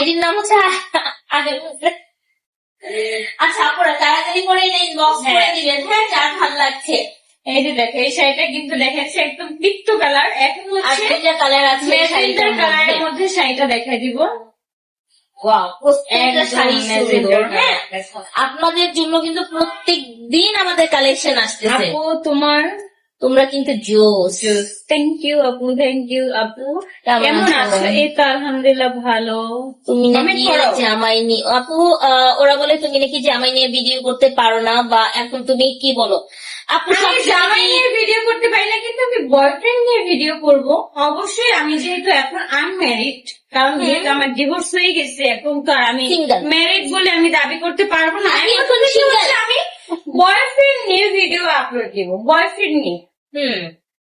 এটির নাম হচ্ছে আচ্ছা আপনারা তাড়াতাড়ি করে ইনবক্স করে হ্যাঁ। দিবেন। হ্যাঁ যার ভালো লাগছে। এই যে দেখো এই শাড়িটা কিন্তু দেখাচ্ছে একদম কালার এখন হচ্ছে কালার আছে শাড়িটার কালারের মধ্যে শাড়িটা দেখাই দিব। হ্যাঁ আপনাদের জন্য কিন্তু প্রত্যেক দিন আমাদের কালেকশন আসতেছে। তোমার তোমরা কিন্তু জোস। থ্যাংক ইউ আপু থ্যাংক ইউ আপু। কেমন আছো? এই তো আলহামদুলিল্লাহ ভালো। তুমি নাকি। জামাই নিয়ে আপু ওরা বলে তুমি নাকি জামাই নিয়ে ভিডিও করতে পারো না বা এখন তুমি কি বলো? আপু জামাই নিয়ে ভিডিও করতে পারি না কিন্তু আমি বয়ফ্রেন্ড নিয়ে ভিডিও করব। অবশ্যই আমি যেহেতু এখন আনম্যারিড কারণ যেহেতু আমার ডিভোর্স হয়ে গেছে এখন তো আর আমি ম্যারিড বলে আমি দাবি করতে পারব না। আমি বয়ফ্রেন্ড নিয়ে ভিডিও আপলোড দিব বয়ফ্রেন্ড নিয়ে। হুম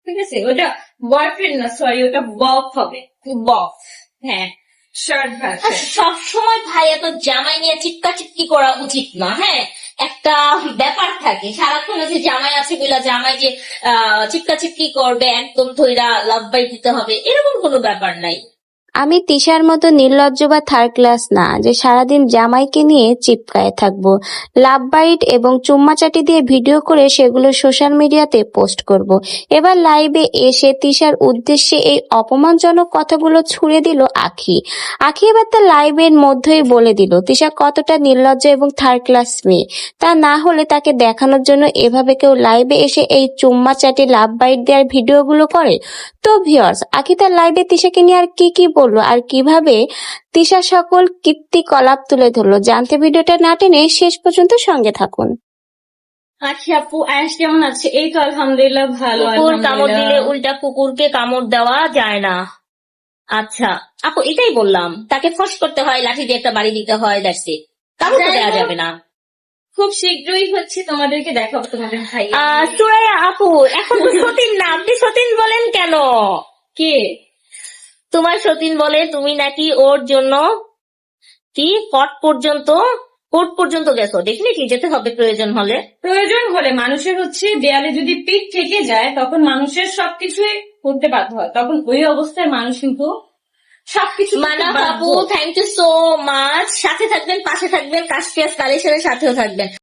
ঠিক আছে ওটা বয়ফ্রেন্ড না সরি ওটা বফ হবে বফ হ্যাঁ শর্ট হ্যাঁ, সব সময় ভাই এত জামাই নিয়ে চিৎকা চিৎকি করা উচিত না হ্যাঁ? একটা ব্যাপার থাকে সারাক্ষণ যে জামাই আছে বলে জামাই যে চিৎকা চিৎকি করবে একদম ধৈরা লাভ বাই দিতে হবে এরকম কোনো ব্যাপার নাই। আমি তিশার মতো নির্লজ্জ বা থার্ড ক্লাস না, যে সারাদিন জামাইকে নিয়ে চিপকায় থাকব। লাভ বাইট এবং চুম্মাচাটি দিয়ে ভিডিও করে সেগুলো সোশ্যাল মিডিয়াতে পোস্ট করব। এবার লাইভে এসে তিশার উদ্দেশ্যে এই অপমানজনক কথাগুলো ছুড়ে দিল আখি। আখি এবার তার লাইভের মধ্যেই বলে দিল, তিশা কতটা নির্লজ্জ এবং থার্ড ক্লাস মেয়ে। তা না হলে তাকে দেখানোর জন্য এভাবে কেউ লাইভে এসে এই চুম্মা চুম্মাচাটি লাভ বাইট দেওয়ার ভিডিওগুলো করে? তো ভিউয়ার্স আখি তার লাইভে তিশাকে নিয়ে আর কি কি বলল? আর কীভাবে তিশা সকল কীর্তি কলাপ তুলে ধরলো? জানতে ভিডিওটা না টেনে শেষ পর্যন্ত সঙ্গে থাকুন। আচ্ছা আপু আয়াস কেমন আছে? এই তো আলহামদুলিল্লাহ ভালো কুকুর কামড় দিলে উল্টা কুকুরকে কামড় দেওয়া যায় না। আচ্ছা আপু এটাই বললাম। তাকে ফস করতে হয় লাঠি দিয়ে একটা বাড়ি দিতে হয় দ্যাটস ইট কামড় দেওয়া যাবে না। খুব শীঘ্রই হচ্ছে তোমাদেরকে দেখাবো তোমাদের ভাই সুরাইয়া আপু এখন তো সতীন না আপনি সতীন বলেন কেন? কে? তোমার সতীন বলে তুমি নাকি ওর জন্য কি কট পর্যন্ত কোর্ট পর্যন্ত গেছো? ডেফিনেটলি যেতে হবে প্রয়োজন হলে। প্রয়োজন হলে মানুষের হচ্ছে দেয়ালে যদি পিঠ থেকে যায় তখন মানুষের সবকিছুই করতে বাধ্য হয়। তখন ওই অবস্থায় মানুষ কিন্তু সবকিছু মানা বাবু আপু থ্যাংক ইউ সো মাচ সাথে থাকবেন পাশে থাকবেন কাশপিয়াস কালেকশনের সাথেও থাকবেন।